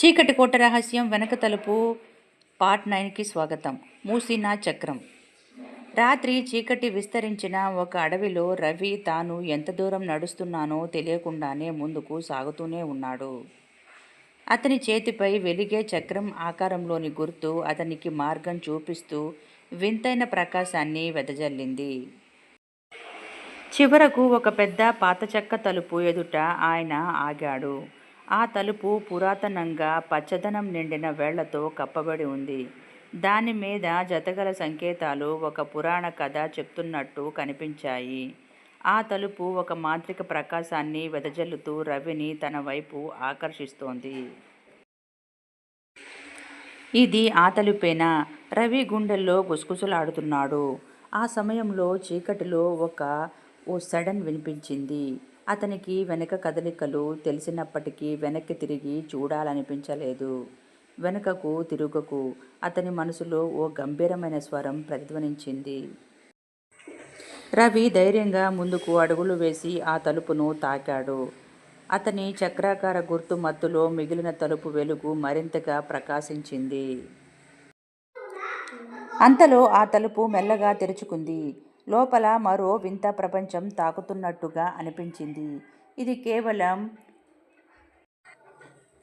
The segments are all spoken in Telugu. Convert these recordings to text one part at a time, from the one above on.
చీకటి కోట రహస్యం వెనక తలుపు. పార్ట్ నైన్కి స్వాగతం. మూసినా చక్రం. రాత్రి చీకటి విస్తరించిన ఒక అడవిలో రవి తాను ఎంత దూరం నడుస్తున్నానో తెలియకుండానే ముందుకు సాగుతూనే ఉన్నాడు. అతని చేతిపై వెలిగే చక్రం ఆకారంలోని గుర్తు అతనికి మార్గం చూపిస్తూ వింతైన ప్రకాశాన్ని వెదజల్లింది. చివరకు ఒక పెద్ద పాత చెక్క తలుపు ఎదుట ఆయన ఆగాడు. ఆ తలుపు పురాతనంగా పచ్చదనం నిండిన వేళ్ళతో కప్పబడి ఉంది. దాని మీద జతగల సంకేతాలు ఒక పురాణ కథ చెప్తున్నట్టు కనిపించాయి. ఆ తలుపు ఒక మాంత్రిక ప్రకాశాన్ని వెదజల్లుతూ రవిని తన వైపు ఆకర్షిస్తోంది. ఇది ఆ తలుపేనా? రవి గుండెల్లో గుసగుసలాడుతున్నాడు. ఆ సమయంలో చీకటిలో ఒక ఓ సడన్ వినిపించింది. అతనికి వెనక కదలికలు తెలిసినప్పటికీ వెనక్కి తిరిగి చూడాలనిపించలేదు. వెనుకకు తిరుగుకు అతని మనసులో ఓ గంభీరమైన స్వరం ప్రతిధ్వనించింది. రవి ధైర్యంగా ముందుకు అడుగులు వేసి ఆ తలుపును తాకాడు. అతని చక్రాకార గుర్తు మత్తులో మిగిలిన తలుపు వెలుగు మరింతగా ప్రకాశించింది. అంతలో ఆ తలుపు మెల్లగా తెరుచుకుంది. లోపల మరో వింత ప్రపంచం తాకుతున్నట్టుగా అనిపించింది. ఇది కేవలం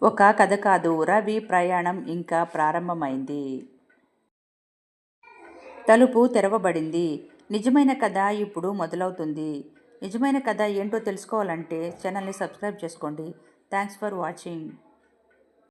ఒక కథ కాదు. రవి ప్రయాణం ఇంకా ప్రారంభమైంది. తలుపు తెరవబడింది. నిజమైన కథ ఇప్పుడు మొదలవుతుంది. నిజమైన కథ ఏంటో తెలుసుకోవాలంటే ఛానల్ని సబ్స్క్రైబ్ చేసుకోండి. Thanks for watching.